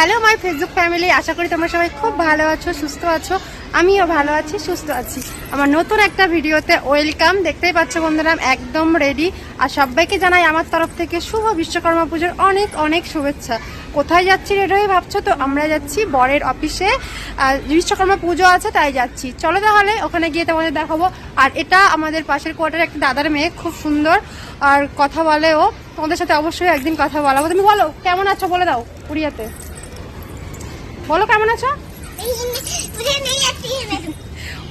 Hello my Facebook family আশা করি তোমরা সবাই খুব ভালো আছো, সুস্থ আছো। আমিও ভালো আছি, সুস্থ আছি। আমার নতুন একটা ভিডিওতে ওয়েলকাম দেখতেই পাচ্ছ বন্ধুরা একদম রেডি আর সবাইকে জানাই আমার তরফ থেকে শুভ বিশ্বকর্মা পুজোর অনেক অনেক শুভেচ্ছা। কোথায় যাচ্ছি রেডি ভাবছ তো? আমরা যাচ্ছি বরের অফিসে বিশ্বকর্মা পুজো আছে, তাই যাচ্ছি। চলো তাহলে, ওখানে গিয়ে তোমাদের দেখাবো। আর এটা আমাদের পাশের কোয়ার্টার একটা দাদার মেয়ে, খুব সুন্দর। আর কথা বলে ও। তোমাদের সাথে অবশ্যই একদিন কথা বলাবো। তুমি বলো, কেমন আছো? বলে দাও, উড়িয়াতে। বলো কেমন আছো?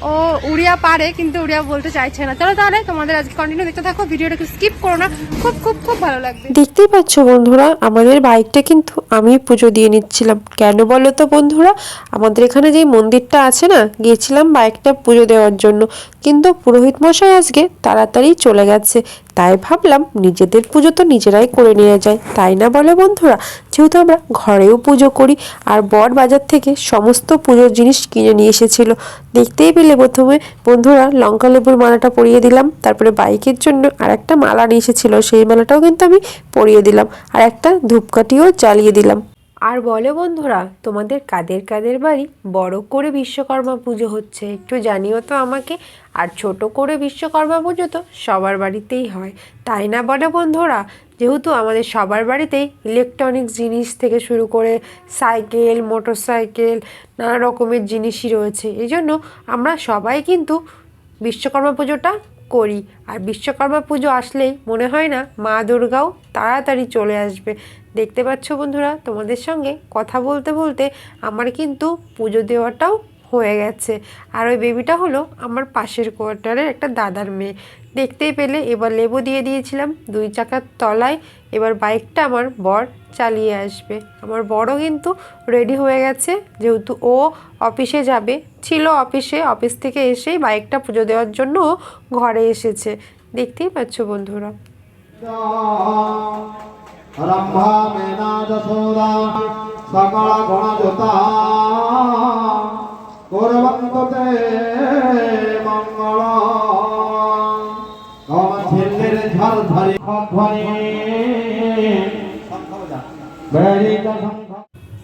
ও উড়িয়া পারে কিন্তু উড়িয়া বলতে চাইছে না। চলো তাহলে তোমাদের আজকে কন্টিনিউ দেখতে থাকো ভিডিওটা স্কিপ করো না। খুব খুব খুব ভালো লাগবে। দেখতেই পাচ্ছ বন্ধুরা আমাদের বাইকটা কিন্তু আমি পুজো দিয়ে নিচ্ছিলাম। কেন বলো তো বন্ধুরা আমাদের এখানে যে মন্দিরটা আছে না গিয়েছিলাম বাইকটা পুজো দেওয়ার জন্য। কিন্তু পুরোহিত মশাই আজকে তাড়াতাড়ি চলে গেছে। তাই ভাবলাম নিজেদের পুজো তো নিজেরাই করে নিয়ে যায়। তাই না বলে বন্ধুরা? যেহেতু আমরা ঘরেও পুজো করি আর বর বাজার থেকে সমস্ত পুজোর জিনিস কিনে নিয়ে এসেছিল। দেখতেই পেলে প্রথমে। বন্ধুরা, লঙ্কা লেবুর মালাটা পরিয়ে দিলাম। তারপরে বাইকের জন্য আর একটা মালা নিয়ে এসেছিল। সেই মালাটাও কিন্তু আমি পরিয়ে দিলাম। আর একটা ধূপকাঠিও জ্বালিয়ে দিলাম। আর বলো বন্ধুরা, তোমাদের কাদের কাদের বাড়ি? বড় করে বিশ্বকর্মা পুজো হচ্ছে, একটু জানিও তো আমাকে। আর ছোট করে বিশ্বকর্মা পুজো তো সবার বাড়িতেই হয়। তাই না বলে বন্ধুরা? যেহেতু আমাদের সবার বাড়িতেই ইলেকট্রনিক্স জিনিস থেকে শুরু করে সাইকেল মোটর সাইকেল নানা রকমের জিনিসই রয়েছে। এই জন্য আমরা সবাই কিন্তু বিশ্বকর্মা পুজোটা করি। আর বিশ্বকর্মা পুজো আসলেই মনে হয় না মা দুর্গাও তাড়াতাড়ি চলে আসবে। দেখতে পাচ্ছ বন্ধুরা, তোমাদের সঙ্গে কথা বলতে বলতে আমার কিন্তু পুজো দেওয়াটাও হয়ে গেছে। আর ওই বেবিটা হলো আমার পাশের কোয়ার্টারের একটা দাদার মেয়ে। দেখতেই পেলে, এবার লেবু দিয়ে দিয়েছিলাম দুই চাকার তলায়, এবার বাইকটা আমার বর চালিয়ে আসবে। আমার বড় কিন্তু রেডি হয়ে গেছে, যেহেতু ও অফিসে যাবে। ছিল অফিসে, অফিস থেকে এসেই বাইকটা পুজো দেওয়ার জন্য ও ঘরে এসেছে। দেখতেই পাচ্ছ বন্ধুরা।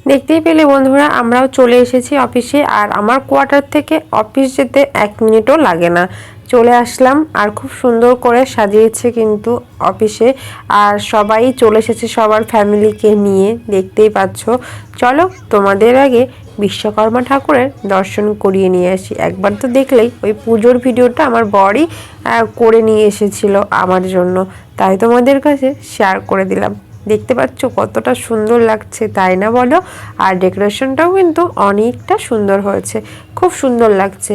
দেখতেই পেলে বন্ধুরা, আমরাও চলে এসেছি অফিসে, আর আমার কোয়ার্টার থেকে অফিস যেতে এক মিনিটও লাগে না। চলে আসলাম, আর খুব সুন্দর করে সাজিয়েছে কিন্তু অফিসে, আর সবাই চলে এসেছে সবার ফ্যামিলিকে নিয়ে, দেখতেই পাচ্ছ। চলো তোমাদের আগে বিশ্বকর্মা ঠাকুরের দর্শন করিয়ে নিয়ে আসি। একবার তো দেখলেই ওই পুজোর ভিডিওটা আমার বরই করে নিয়ে এসেছিল আমার জন্য। তাই তোমাদের কাছে শেয়ার করে দিলাম। দেখতে পাচ্ছ কতটা সুন্দর লাগছে, তাই না বলো? আর ডেকোরেশনটাও কিন্তু অনেকটা সুন্দর হয়েছে, খুব সুন্দর লাগছে।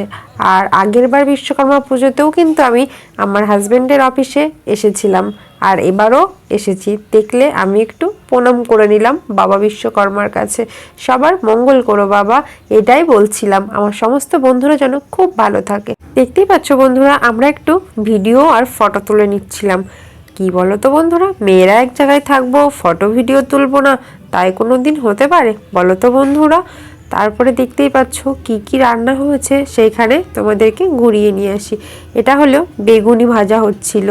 আর আগের বার বিশ্বকর্মা পুজোতেও কিন্তু আমি আমার হাজব্যান্ডের অফিসে এসেছিলাম, আর এবারও এসেছি। দেখলে আমি একটু প্রণাম করে নিলাম বাবা বিশ্বকর্মার কাছে। সবার মঙ্গল করো বাবা, এটাই বলছিলাম। আমার সমস্ত বন্ধুরা যেন খুব ভালো থাকে। দেখতেই পাচ্ছ বন্ধুরা, আমরা একটু ভিডিও আর ফটো তুলে নিচ্ছিলাম। কি বলো তো বন্ধুরা? মেয়েরা এক জায়গায় থাকব ফটো ভিডিও তুলবো না, তাই কোনো দিন হতে পারে বলো তো বন্ধুরা? তারপরে দেখতেই পাচ্ছ কি কি রান্না হয়েছে, সেইখানে তোমাদেরকে ঘুরিয়ে নিয়ে আসি। এটা হলো বেগুনি ভাজা হচ্ছিল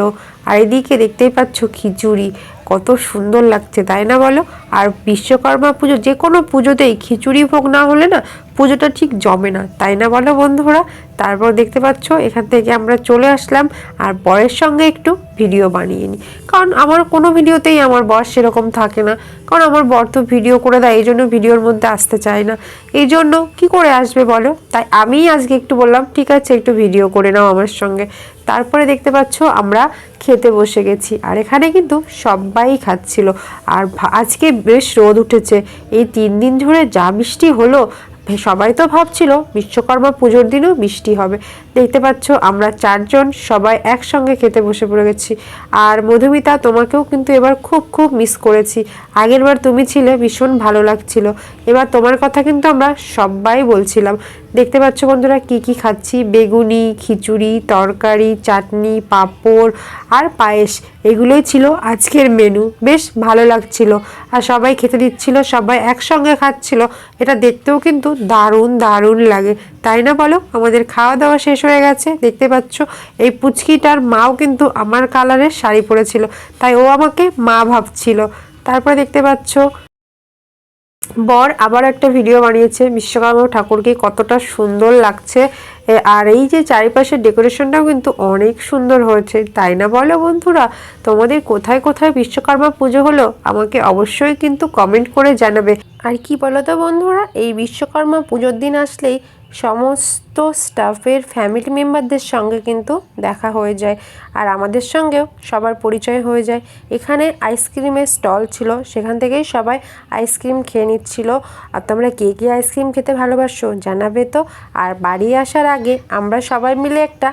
আর এদিকে দেখতেই পাচ্ছ খিচুড়ি, কত সুন্দর লাগছে, তাই না বলো? আর বিশ্বকর্মা পুজো, যে কোনো পুজোতেই খিচুড়ি ভোগ না হলে না পুজোটা ঠিক জমে না, তাই না বলো বন্ধুরা? তারপর দেখতে পাচ্ছ, এখান থেকে আমরা চলে আসলাম আর বরের সঙ্গে একটু ভিডিও বানিয়ে নিই। কারণ আমার কোনো ভিডিওতেই আমার বর সেরকম থাকে না, কারণ আমার বর তো ভিডিও করে দেয় এই জন্য ভিডিওর মধ্যে আসতে চায় না। এই জন্য কি করে আসবে বলো? তাই আমিই আজকে একটু বললাম, ঠিক আছে, একটু ভিডিও করে নাও আমার সঙ্গে। তারপরে দেখতে পাচ্ছ, আমরা খেতে বসে গেছি। আর এখানে কিন্তু সবাই খাচ্ছিল। আর আজকে বেশ রোদ উঠেছে। এই তিন দিন ধরে যা বৃষ্টি হলো সবাই তো ভাবছিল বিশ্বকর্মা পুজোর দিনও বৃষ্টি হবে। দেখতে পাচ্ছ আমরা চারজন সবাই একসঙ্গে খেতে বসে পড়ে গেছি। আর মধুমিতা, তোমাকেও কিন্তু এবার খুব খুব মিস করেছি। আগের বার তুমি ছিলে, ভীষণ ভালো লাগছিল। এবার তোমার কথা কিন্তু আমরা সবাই বলছিলাম। দেখতে পাচ্ছ বন্ধুরা কি কি খাচ্ছি? বেগুনি, খিচুড়ি, তরকারি, চাটনি, পাঁপড় আর পায়েস, এগুলোই ছিল আজকের মেনু বেশ ভালো লাগছিল। আর সবাই খেতে দিচ্ছিল, সবাই একসঙ্গে খাচ্ছিল। এটা দেখতেও কিন্তু দারুণ দারুণ লাগে। তাই না বলো? আমাদের খাওয়া দাওয়া শেষ হয়ে গেছে, দেখতে পাচ্ছ? এই পুচকিটার মাও কিন্তু আমার কালারের শাড়ি পরেছিল। তাই ও আমাকে মা ভাবছিল। তারপরে দেখতে পাচ্ছ, বর আবার একটা ভিডিও বানিয়েছে। বিশ্বকর্মা ঠাকুরকে কতটা সুন্দর লাগছে। আর এই যে চারিপাশের ডেকোরেশনটাও কিন্তু অনেক সুন্দর হয়েছে। তাই না বলো বন্ধুরা? তোমাদের কোথায় কোথায় বিশ্বকর্মা পুজো হলো? আমাকে অবশ্যই কিন্তু কমেন্ট করে জানাবে। আর কি বলো তো বন্ধুরা? এই বিশ্বকর্মা পুজোর দিন আসলেই সমস্ত স্টাফের ফ্যামিলি মেম্বারদের সঙ্গে কিন্তু দেখা হয়ে যায়। আর আমাদের সঙ্গেও সবার পরিচয় হয়ে যায়। এখানে আইসক্রিমের স্টল ছিল, সেখান থেকেই সবাই আইসক্রিম খেয়ে নিচ্ছিল। আর তোমরা কে কে আইসক্রিম খেতে ভালোবাসো জানাবে তো। আর বাড়ি আসার আগে আমরা সবাই মিলে একটা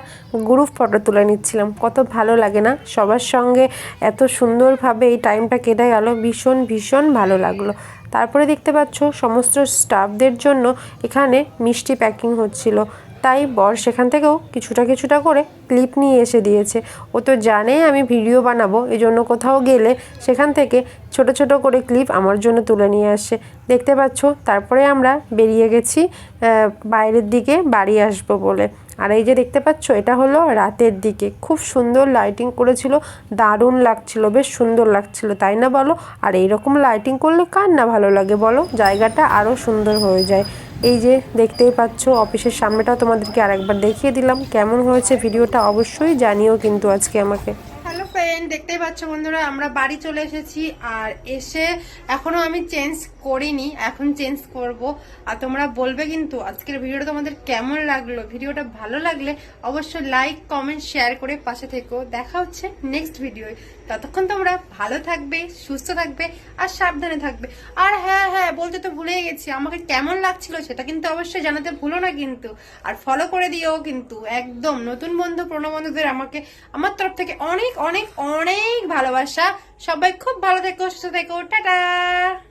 গ্রুপ ফটো তুলে নিচ্ছিলাম। কত ভালো লাগে না? সবার সঙ্গে এত সুন্দরভাবে এই টাইমটা কেটে গেল, ভীষণ ভীষণ ভালো লাগল। তারপরে দেখতে পাচ্ছ, সমস্ত স্টাফদের জন্য এখানে মিষ্টি প্যাকিং হচ্ছিল। তাই বর সেখান থেকেও কিছুটা কিছুটা করে ক্লিপ নিয়ে এসে দিয়েছে। ও তো জানে আমি ভিডিও বানাবো এই জন্য কোথাও গেলে সেখান থেকে ছোট ছোট করে ক্লিপ আমার জন্য তুলে নিয়ে আসে। দেখতে পাচ্ছ, তারপরে আমরা বেরিয়ে গেছি বাইরের দিকে বাড়ি আসব বলে। আর এই যে দেখতে পাচ্ছ, এটা হলো রাতের দিকে। খুব সুন্দর লাইটিং করেছিল, দারুণ লাগছিল, বেশ সুন্দর লাগছিল, তাই না বলো? আর এইরকম লাইটিং করলে কার না ভালো লাগে বলো? জায়গাটা আরও সুন্দর হয়ে যায়। এই যে দেখতেই পাচ্ছ, অফিসের সামনেটা তোমাদেরকে আরেকবার দেখিয়ে দিলাম। কেমন হয়েছে ভিডিওটা অবশ্যই জানিও কিন্তু আজকে আমাকে। হ্যালো ফ্রেন্ড দেখতেই পাচ্ছ বন্ধুরা, আমরা বাড়ি চলে এসেছি আর এসে এখনও আমি চেঞ্জ করিনি, এখন চেঞ্জ করব। আর তোমরা বলবে কিন্তু আজকের ভিডিওটা তোমাদের কেমন লাগল? ভিডিওটা ভালো লাগলে অবশ্যই লাইক কমেন্ট শেয়ার করে পাশে থেকো। দেখা হচ্ছে নেক্সট ভিডিও ততক্ষণ তোমরা ভালো থাকবে, সুস্থ থাকবে আর সাবধানে থাকবে। আর হ্যাঁ হ্যাঁ বলতে তো ভুলে গেছি, আমাকে কেমন লাগছিল সেটা কিন্তু অবশ্যই জানাতে ভুলো না কিন্তু। আর ফলো করে দিও কিন্তু, একদম নতুন বন্ধু, পুরনো বন্ধুদের আমাকে, আমার তরফ থেকে অনেক অনেক অনেক ভালোবাসা। সবাই খুব ভালো থেকো, সুস্থ থেকো, টাটা!